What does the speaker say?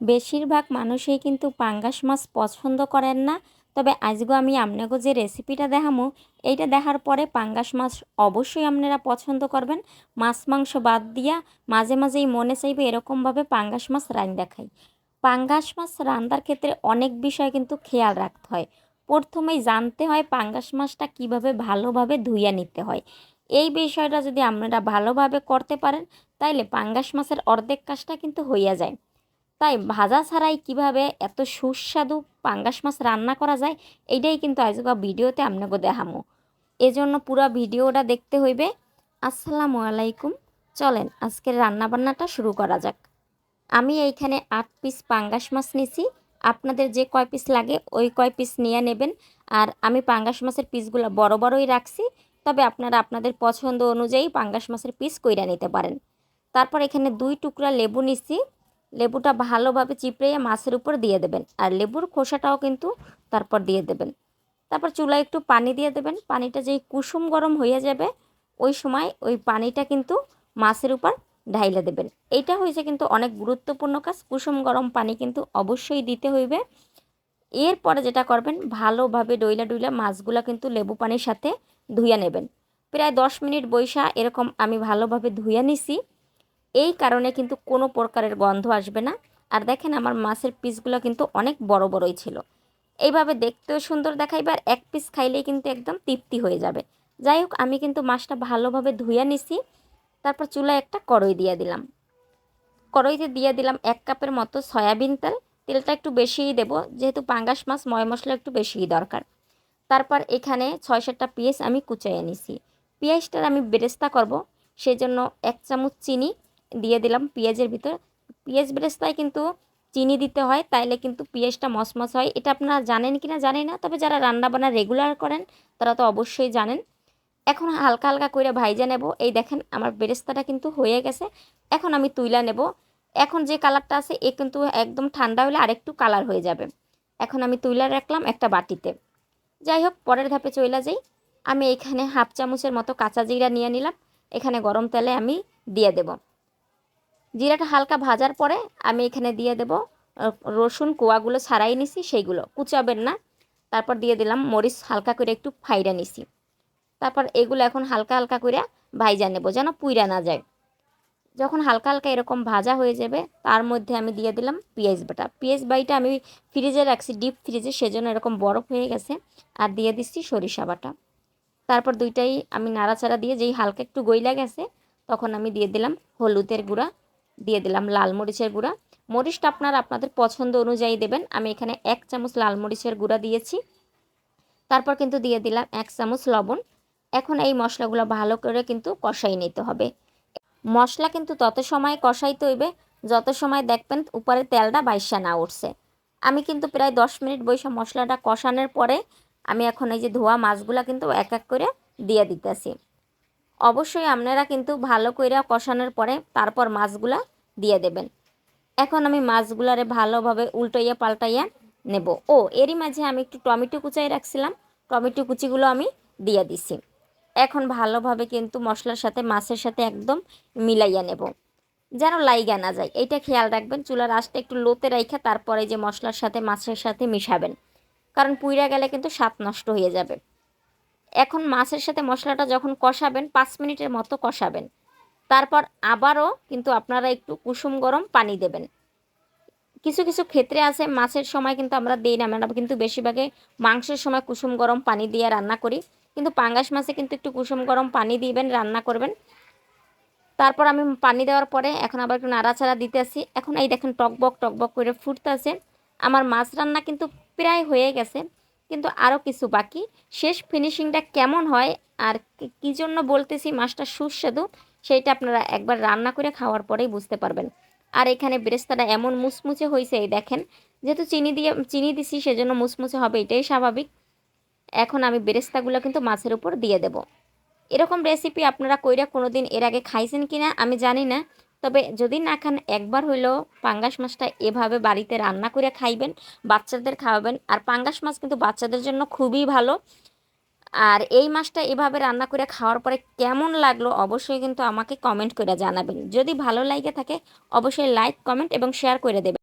বেশিরভাগ মানুষই কিন্তু পাঙ্গাস মাছ পছন্দ করেন না। তবে আজকে আমি আপনাকে যে রেসিপিটা দেখামো, এইটা দেখার পরে পাঙ্গাস মাছ অবশ্যই আপনারা পছন্দ করবেন। মাছ মাংস বাদ দিয়া মাঝে মাঝেই মনে চাইবে এরকমভাবে পাঙ্গাস মাছ রান্না খাই পাঙ্গাস মাছ রান্নার ক্ষেত্রে অনেক বিষয় কিন্তু খেয়াল রাখতে হয়। প্রথমেই জানতে হয় পাঙ্গাস মাছটা কীভাবে ভালোভাবে ধুইয়া নিতে হয়। এই বিষয়টা যদি আপনারা ভালোভাবে করতে পারেন, তাইলে পাঙ্গাস মাছের অর্ধেক কাজটা কিন্তু হইয়া যায়। তাই ভাজা ছাড়াই কীভাবে এত সুস্বাদু পাঙ্গাস মাছ রান্না করা যায়, এইটাই কিন্তু আজকে ভিডিওতে আপনাকে দেখামো এজন্য পুরো ভিডিওটা দেখতে হইবে। আসসালামু আলাইকুম। চলেন, আজকের রান্নাবান্নাটা শুরু করা যাক। আমি এইখানে আট পিস পাঙ্গাস মাছ নিছি। আপনাদের যে কয় পিস লাগে, ওই কয় পিস নিয়ে নেবেন। আর আমি পাঙ্গাস মাছের পিসগুলো বড় বড়ই রাখছি, তবে আপনারা আপনাদের পছন্দ অনুযায়ী পাঙ্গাস মাছের পিস কইরা নিতে পারেন। তারপর এখানে দুই টুকরা লেবু নিছি। লেবুটা ভালোভাবে চিপড়িয়ে মাছের উপর দিয়ে দেবেন। আর লেবুর খোসাটাও কিন্তু তারপর দিয়ে দেবেন। তারপর চুলায় একটু পানি দিয়ে দেবেন। পানিটা যেই কুসুম গরম হয়ে যাবে, ওই সময় ওই পানিটা কিন্তু মাছের উপর ঢাইলে দেবেন। এইটা হয়েছে কিন্তু অনেক গুরুত্বপূর্ণ কাজ। কুসুম গরম পানি কিন্তু অবশ্যই দিতে হইবে। এরপরে যেটা করবেন, ভালোভাবে ডইলা ডইলা মাছগুলো কিন্তু লেবু পানির সাথে ধুইয়া নেবেন। প্রায় দশ মিনিট বৈশা এরকম আমি ভালোভাবে ধুইয়া নিছি। এই কারণে কিন্তু কোনো প্রকারের গন্ধ আসবে না। আর দেখেন আমার মাছের পিসগুলো কিন্তু অনেক বড় বড়ই ছিল। এইভাবে দেখতেও সুন্দর দেখাইবে আর এক পিস খাইলেই কিন্তু একদম তৃপ্তি হয়ে যাবে। যাই হোক, আমি কিন্তু মাছটা ভালোভাবে ধুইয়া নিছি। তারপর চুলায় একটা কড়ই দিয়ে দিলাম। কড়ইতে দিয়ে দিলাম এক কাপের মতো সয়াবিন তেল। তেলটা একটু বেশিই দেব, যেহেতু পাঙ্গাস মাছ, ময় মশলা একটু বেশিই দরকার। তারপর এখানে ছয় সাতটা পেঁয়াজ আমি কুচাইয়ে নিছি। পেঁয়াজটার আমি বেরেস্তা করব সেই জন্য এক চামচ চিনি দিয়ে দিলাম পেঁয়াজের ভিতর। পেঁয়াজ বেরেস্তায় কিন্তু চিনি দিতে হয়, তাইলে কিন্তু পেঁয়াজটা মসমস হয়। এটা আপনারা জানেন কি না জানি না, তবে যারা রান্নাবান্না রেগুলার করেন, তারা তো অবশ্যই জানেন। এখন হালকা হালকা করে ভাইজা নেব। এই দেখেন আমার বেরেস্তাটা কিন্তু হয়ে গেছে। এখন আমি তুইলা নেব। এখন যে কালারটা আছে, এ কিন্তু একদম ঠান্ডা হলে আরেকটু কালার হয়ে যাবে। এখন আমি তুইলা রাখলাম একটা বাটিতে। যাই হোক, পরের ধাপে চইলা যাই। আমি এখানে হাফ চামচের মতো কাঁচা জিরা নিয়ে নিলাম। এখানে গরম তেলে আমি দিয়ে দেব। জিরাটা হালকা ভাজার পরে আমি এখানে দিয়ে দেব রসুন কোয়াগুলো ছাড়াই নিছি, সেইগুলো কুচাবেন না। তারপর দিয়ে দিলাম মরিচ হালকা করে একটু ফাইরা নিছি। তারপর এগুলো এখন হালকা হালকা করে ভাইজা নেব যেন পুইরা না যায়। যখন হালকা হালকা এরকম ভাজা হয়ে যাবে, তার মধ্যে আমি দিয়ে দিলাম পেঁয়াজ বাটা। পেঁয়াজ বাটা আমি ফ্রিজে রাখছি, ডিপ ফ্রিজে, সেজন্য এরকম বরফ হয়ে গেছে। আর দিয়ে দিচ্ছি সরিষা বাটা। তারপর দুইটাই আমি নাড়াচাড়া দিয়ে যেই হালকা একটু গইলা গেছে, তখন আমি দিয়ে দিলাম হলুদের গুঁড়া। দিয়ে দিলাম লাল মরিচের গুঁড়া। মরিচটা আপনারা আপনাদের পছন্দ অনুযায়ী দেবেন। আমি এখানে এক চামচ লাল মরিচের গুঁড়া দিয়েছি। তারপর কিন্তু দিয়ে দিলাম এক চামচ লবণ। এখন এই মশলাগুলো ভালো করে কিন্তু কষাই নিতে হবে। মশলা কিন্তু তত সময় কষাইতে হইবে, যত সময় দেখবেন উপরে তেলটা বাইসা না উঠছে। আমি কিন্তু প্রায় দশ মিনিট বৈশা মশলাটা কষানোর পরে আমি এখন এই যে ধোয়া মাছগুলো কিন্তু এক এক করে দিয়ে দিতেছি। অবশ্যই আপনারা কিন্তু ভালো করে কষানোর পরে তারপর মাছগুলা দিয়ে দেবেন। এখন আমি মাছগুলারে ভালোভাবে উল্টাইয়া পাল্টাইয়া নেব। ও, এরই মাঝে আমি একটু টমেটো কুচাই রাখছিলাম। টমেটো কুচিগুলো আমি দিয়ে দিছি। এখন ভালোভাবে কিন্তু মশলার সাথে, মাছের সাথে একদম মিলাইয়া নেব। যেন লাইগা না যায়। এইটা খেয়াল রাখবেন, চুলার আঁচটা একটু লোতে রাইখা তারপরে যে মশলার সাথে, মাছের সাথে মিশাবেন। কারণ পুইরা গেলে কিন্তু স্বাদ নষ্ট হয়ে যাবে। এখন মাছের সাথে মশলাটা যখন কষাবেন, পাঁচ মিনিটের মতো কষাবেন। তারপর আবারও কিন্তু আপনারা একটু কুসুম গরম পানি দেবেন। কিছু কিছু ক্ষেত্রে আছে, মাছের সময় কিন্তু আমরা দিই না আমরা কিন্তু বেশিরভাগে মাংসের সময় কুসুম গরম পানি দিয়ে রান্না করি। কিন্তু পাঙ্গাস মাছে কিন্তু একটু কুসুম গরম পানি দিবেন, রান্না করবেন। তারপর আমি পানি দেওয়ার পরে এখন আবার একটু নাড়াচাড়া দিতে আসি। এখন এই দেখেন টকবক টকবক করে ফুটতে আছে আমার মাছ রান্না কিন্তু প্রায় হয়ে গেছে। কিন্তু আরও কিছু বাকি। শেষ ফিনিশিংটা কেমন হয় আর কী জন্য বলতেছি মাছটা সুস্বাদু সেইটা আপনারা একবার রান্না করে খাওয়ার পরেই বুঝতে পারবেন। আর এখানে বেরেস্তাটা এমন মুচমুচে হয়েছে, এই দেখেন। যেহেতু চিনি দিয়ে, চিনি দিছি, সেজন্য মুচমুচে হবে, এটাই স্বাভাবিক। এখন আমি বেরেস্তাগুলো কিন্তু মাছের উপর দিয়ে দেব। এরকম রেসিপি আপনারা কইরা কোনো দিন এর আগে খাইছেন কি না আমি জানি না তবে যদি না খান, একবার হইলেও পাঙ্গাস মাছটা এভাবে বাড়িতে রান্না করে খাইবেন, বাচ্চাদের খাওয়াবেন। আর পাঙ্গাস মাছ কিন্তু বাচ্চাদের জন্য খুবই ভালো। আর এই মাছটা এভাবে রান্না করে খাওয়ার পরে কেমন লাগল অবশ্যই কিন্তু আমাকে কমেন্ট করে জানাবেন। যদি ভালো লাগে থাকে, অবশ্যই লাইক কমেন্ট এবং শেয়ার করে দেবেন।